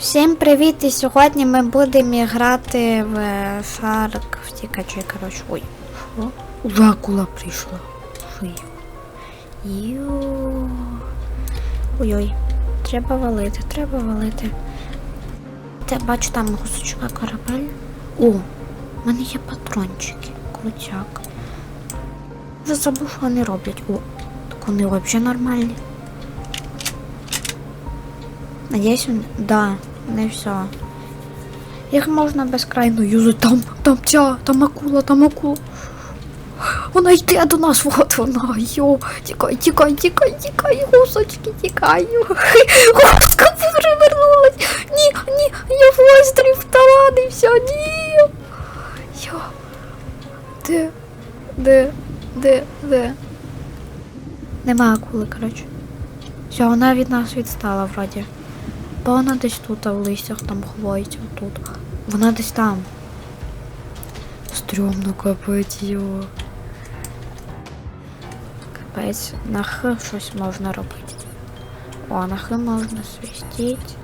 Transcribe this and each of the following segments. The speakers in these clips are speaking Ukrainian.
Всім привіт! І сьогодні ми будемо грати в шарк втікачі, коротше. Ой, що? Уже прийшла. Ой-ой. Треба валити, треба валити. Те бачу там гусочка корабель. О, в мене є патрончики. Крутяк. Вже забув, що вони роблять. О, так вони взагалі нормальні. Надіюсь, він... да, не все. Їх можна безкрайно юзати. Там, там ця, там акула, там акула. Вона йде до нас, от вона. Йо, тікай, тікай, тікай, тікай, гусочки, тікай. Гуска перевернулась. Ні, ні, я в острів все, ні. Йо. Де? Де? Де? Де? Нема акули, коротше. Все, вона від нас відстала вроді. Бо вона десь тут, а в листях там ховається тут. Вона десь там. Стрьомно капець його. Капець, на Х щось можна робити. О, на Х можна свистіть.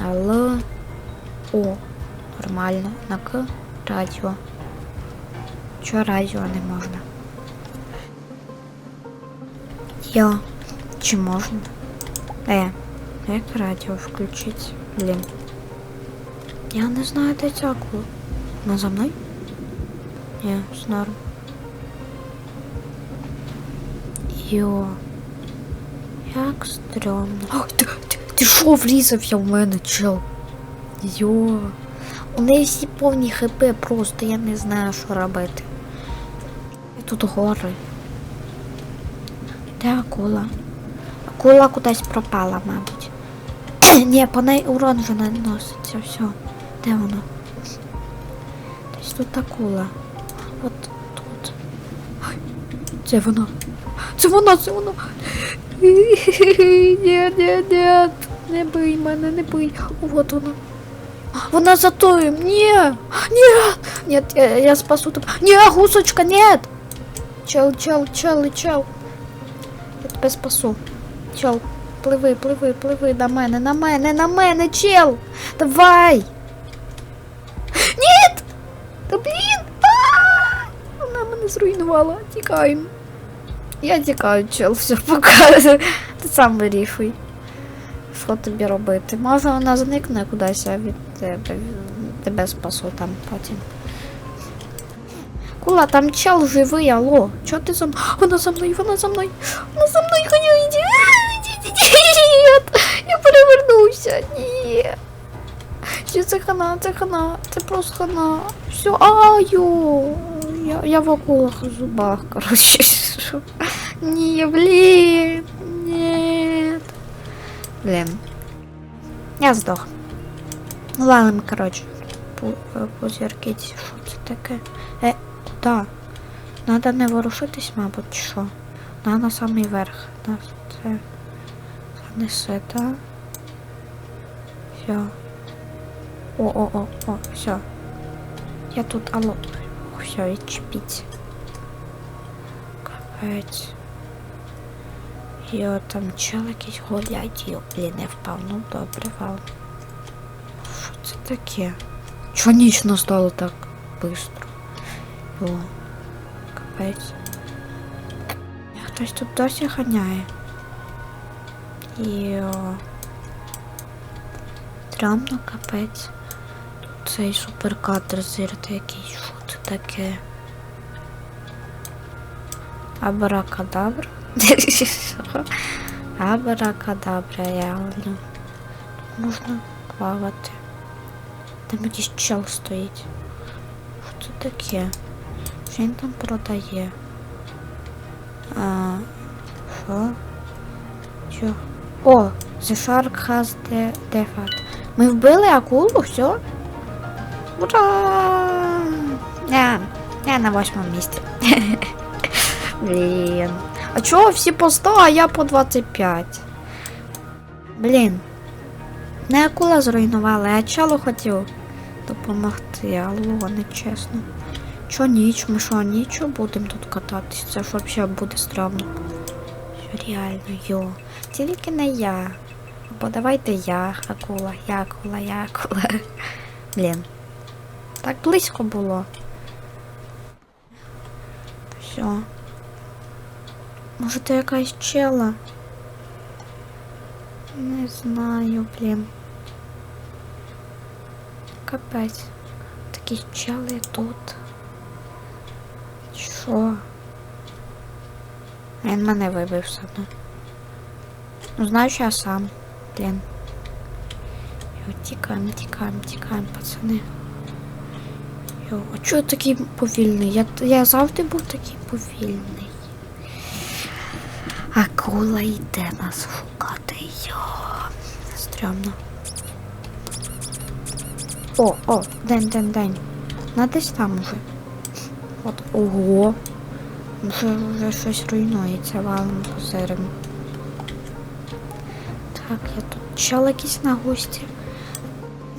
На Л. О, нормально. На К радіо. Чого радіо не можна? Йо, чи можна? Е, як радіо включить? Блін. Я не знаю, де акула. Вона за мною? Ні, норм. Йо. Як стрьомно. О, ти, ти, ти що влізав я в мене, чел? Йо. У неї всі повні хп просто, я не знаю, що робити. І тут гори. Де акула? Акула кудись пропала, мабуть. Ні, по неї урон вже наноситься, все. Де воно? Десь тут акула. От тут. Це вона. Це вона, це вона. Ні, ні, ні. Не бий мене, не бий. Вот вона. Вона за тоєм. Ні. Ні. Ні, я, я спасу тебе. Ні, гусочка, нет. Чел, чел, чел, чел. Я тебе спасу. Чел, пливи, пливи, пливи на мене, на мене, на мене, чел! Давай! Ні! Та блін! Вона мене зруйнувала. Тікаємо. Я тікаю, чел, все пока. Ти сам вирішуй. Що тобі робити? Може вона зникне кудись, а від тебе. Тебе спасу там потім. Кула, там чел живий, алло. Чого ти за мною? Вона за мною, вона за мною. Вона за мною перевернувся. Ні. Чи це хана, це хана, це просто хана. Все, аю. Я, я в акулах зубах, короче. Ні, блін. Ні. Блін. Я здох. Ну ладно, короче. По- е, Позіркіть, що це таке? Е, куди? Надо не ворушитись, мабуть, що? Надо на самий верх. Нас це занесе, так? Все. О, о, о, о, все. Я тут, алло. Все, відчепіть. Капець. Йо, там чел якийсь гулять, йо, блін, я впав. Ну добре, вал. Що це таке? Чого ніч настало так быстро? Йо, капець. Хтось тут досі ганяє. Йо. Трамно капець. Цей суперкадр зирти якийсь. Що це таке? Абракадабра? Абракадабра, реально. Можна плавати. Там якийсь чел стоїть. Що це таке? Що він там продає? А, що? Що? О, the shark has the defat. Ми вбили акулу, все? Ура! Я, я на восьмому місці. Блін. А чого всі по 100, а я по 25? Блін. Не акула зруйнувала, я чалу хотів допомогти, алло, нечесно. Чо ніч? Ми що, нічого будемо тут кататись? Це ж взагалі буде стрьомно. Реально, йо. Тільки не я. Або давайте я, акула, я акула, я акула. Блін. Так близько було. Все. Може це якась чела? Не знаю, блін. Капець. Такі чели тут. Що? Він мене вибив все одно. Ну, знаю, що я сам. Блін. Тікаємо, тікаємо, тікаємо, пацани. Йо, а чого я такий повільний? Я, я завжди був такий повільний. Акула йде нас шукати. Йо. Стрьомно. О, о, день, день, день. На десь там уже. От, ого. Вже, вже щось руйнується, валом позирим. Так, я тут чел якийсь на гості.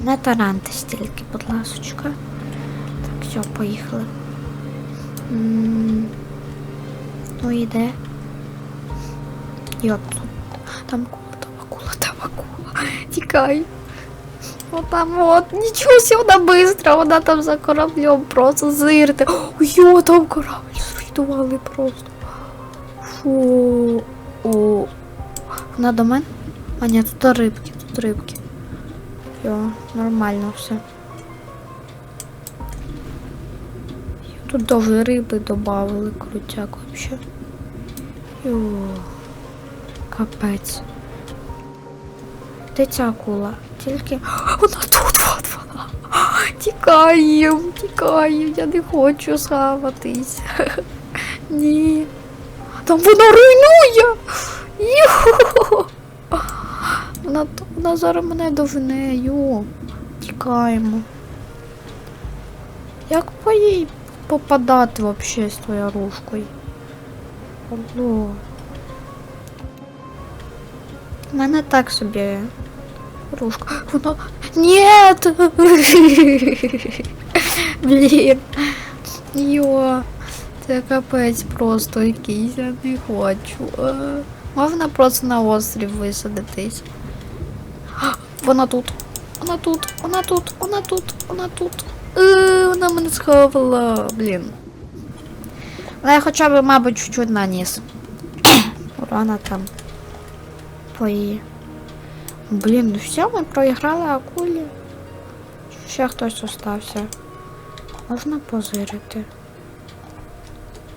Не таранти стільки, будь ласочка. Так, все, поїхали. М, Ну іде. Йо, тут. Там акула, там акула, там акула. Тікай. О, там от, нічого себе, вона бистра, вона там за кораблем просто зирте. Йо, там корабль зруйнували просто. Фу. О. Вона до мене? А ні, тут рибки, тут рибки. Йо, нормально все. Тут даже риби добавили, крутяк вообще. Йо. Капець. Де ця акула? Тільки. Вона тут, от вона. Тікаємо, тікаємо, я не хочу схаватись. Ні. Там вона руйнує. Йо. Вона, вона зараз мене довене, йо. Тікаємо. Як по їй попадати вообще з твоєю ружкою? Алло. У мене так собі ружка. Вона. Нет! Блін. Йо. Це капець просто якийсь, я не хочу. Можна просто на острів висадитись. Вона тут. Вона тут, вона тут, вона тут, вона тут. Е, Вона мене сховала, блін. Але я хоча б, мабуть, чуть-чуть наніс. Урана там. По її. Блін, ну все, ми проіграли акулі. Ще хтось остався. Можна позирити.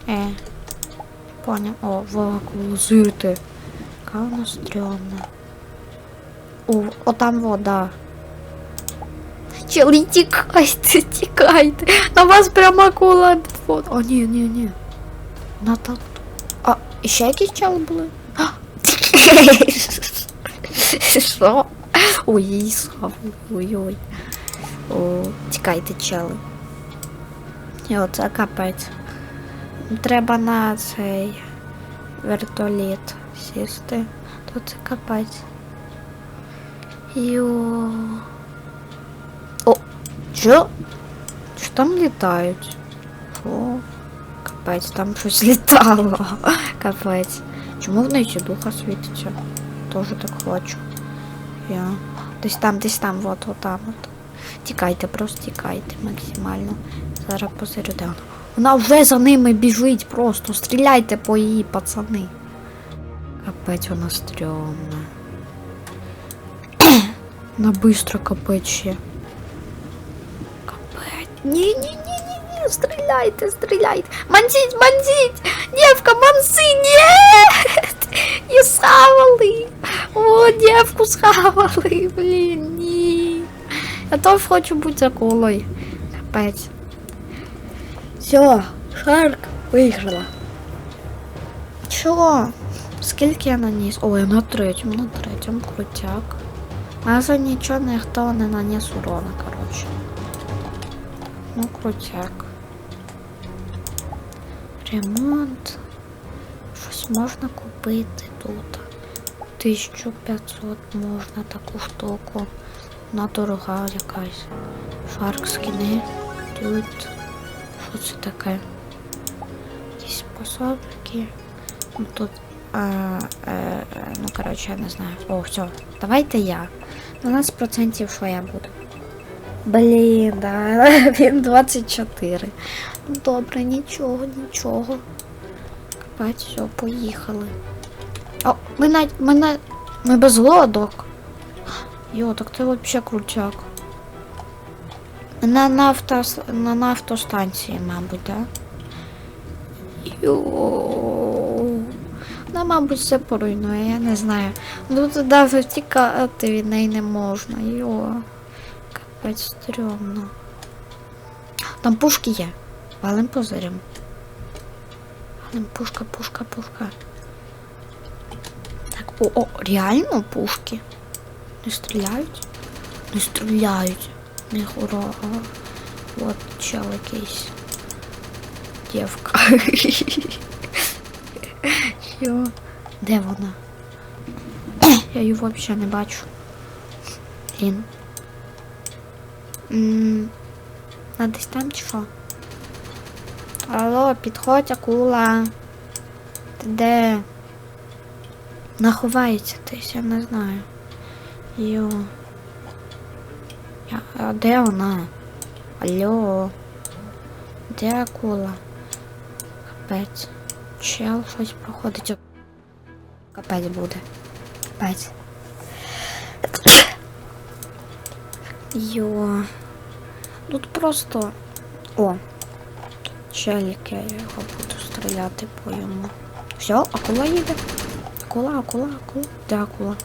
Е. Поняв. О, в акулу зирити. Яка вона стрьомна. О, о там вода. Чели, тікайте, тікайте. На вас прямо акула. Вот. О, ні, ні, ні. На та... А, і ще якісь чели були? А! Що? Ой, її схавали. Ой-ой. О, тікайте, чели. І оце капець. Треба на цей вертоліт сісти. То це капець. Йо. О, що? Що там літають? О, капець, там щось літало. Капець. Чому в неї духа світиться? Тоже так хочу. Я. Десь там, десь там, вот, от там. От. Тікайте, просто тікайте максимально. Зараз посеред. Де вона? Вона вже за ними біжить просто. Стріляйте по її, пацани. Капець вона стрьомна. Вона быстро капець ще. Капець. Ні, ні, ні, ні, ні, стріляйте, стріляйте. Мансіть, мансіть! Дівка, манси, ні! Її схавали. О, дівку схавали, блін, ні. Я теж хочу бути акулою. Капець. Все, Шарк виграла. Чого? Скільки я наніс? Ой, на третьому, на третьому крутяк. А за нічого ніхто не наніс урона, коротше. Ну, крутяк. Ремонт. Щось можна купити тут. 1500 можна таку штуку. Вона дорога якась. Шарк скини. Тут. Що це таке? Якісь пособки. Ну, Тут ну, коротше, я не знаю. О, все. Давайте я. 12% що я буду. Блін, да, він 24. Ну добре, нічого, нічого. Капець, все, поїхали. О, ми на. Ми на. Ми без лодок. Йо, так це вообще крутяк. На нафто, на нафтостанції, мабуть, да? Йо. Вона, мабуть, все поруйнує, я не знаю. Ну туди вже втікати від неї не можна. Йо. Капець стрьомно. Там пушки є. Валим позирем. Валим пушка, пушка, пушка. Так, о, о, реально пушки? Не стріляють? Не стріляють. Них ура. От чел якийсь. Дівка. Що? Де вона? Я її взагалі не бачу. Блін. А десь там чи що? Алло, підходь, акула. Ти де? Наховається десь, я не знаю. Йо. Я, а де вона? Алло. Де акула? Капець. Чел щось проходить. Капець буде. Капець. Йо. Тут просто. О. Челік, я його буду стріляти по йому. Все, акула їде. Акула, акула, акула. Де акула?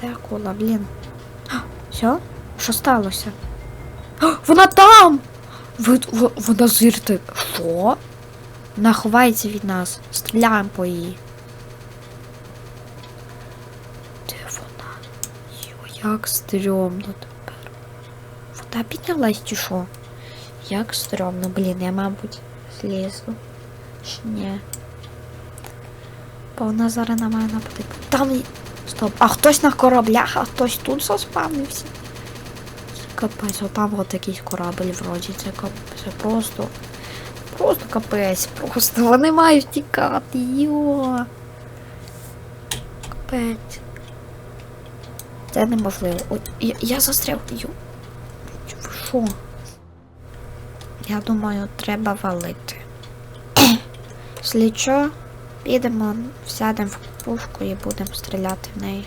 Де акула, блін. Все? Що сталося? А, Вона там! Ви, вона зирте. Що? Вона від нас. Стріляємо по її. Де вона? Йо, як стрьомно тепер. Вода піднялась чи що? Як стрьомно, блін, я, мабуть, злізу. Чи ні? Бо вона зараз на мене нападе. Там. Стоп. А хтось на кораблях, а хтось тут заспавнився. Капець, отам от якийсь корабель вроді. Це, це просто. Просто капець, просто. Вони мають тікати. Йо. Капець. Це неможливо. Ой, я, я застряв. Йо. Що? Я думаю, треба валити. Слідчо, підемо, сядемо в пушку і будемо стріляти в неї.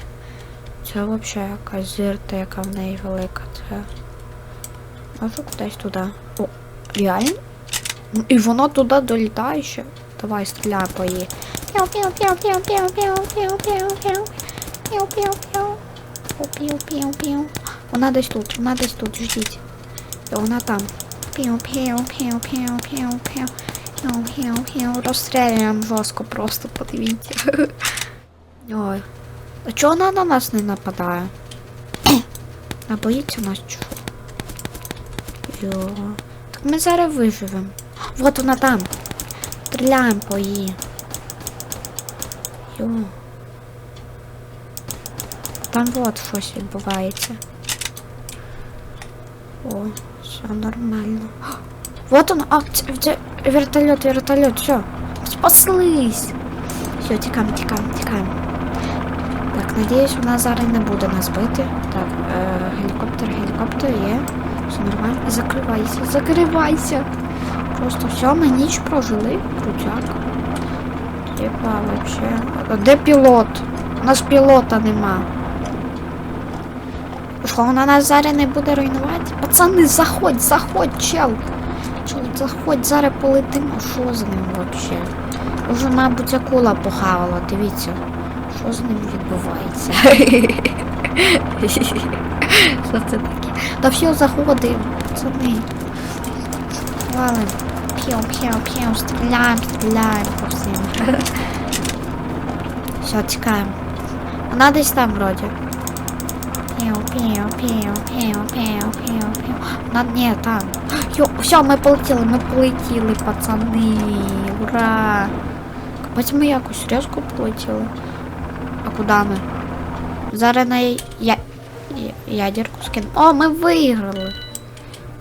Це взагалі якась зірта, яка в неї велика. Це. Можу кудись туди. О, реально? І воно туди долітає ще. Давай стріляй по її. Вона десь тут, вона десь тут, ждіть. Вона там. Розстріляємо жорстко просто, подивіться. Ой. А чого вона на нас не нападає? А боїться нас чого? Йо. Так ми зараз виживемо. Вот вона там. Стріляємо по її. Йо. Там вот щось відбувається. О, все нормально. Вот он, а, вертольот, вертольот, все. Спаслись. Все, тікаємо, тікаємо, тікаємо. Так, надіюсь, вона зараз не буде нас бити. Так, е, гелікоптер, гелікоптер є. Все нормально. Закривайся, закривайся. Просто все, ми ніч прожили. Крутяк. Типа, вообще. Де пілот? У нас пілота нема. Що вона нас зараз не буде руйнувати? Пацани, заходь, заходь, чел. Чел, заходь, зараз полетимо. Що з ним вообще? Уже, мабуть, акула похавала, дивіться. Що з ним відбувається? Що це таке? Та все, заходимо, пацани. Валим. пью, пью, пью, стреляем, стреляем по всем. Все, текаем. А надо здесь там вроде. Пью, пью, пью, пью, пью, пью, пью. Надо не там. Все, мы полетели, мы полетели, пацаны. Ура! Копать мы якусь резку полетели. А куда мы? Зараз на я... ядерку скину. О, ми виграли!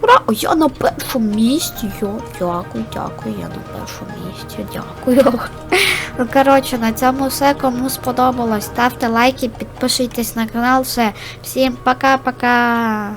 Ура! Я на першому місці. Йо, дякую, дякую, я на першому місці, дякую. Ну, коротше, на цьому все. Кому сподобалось, ставте лайки, підпишіться на канал. Все. Всім пока-пока.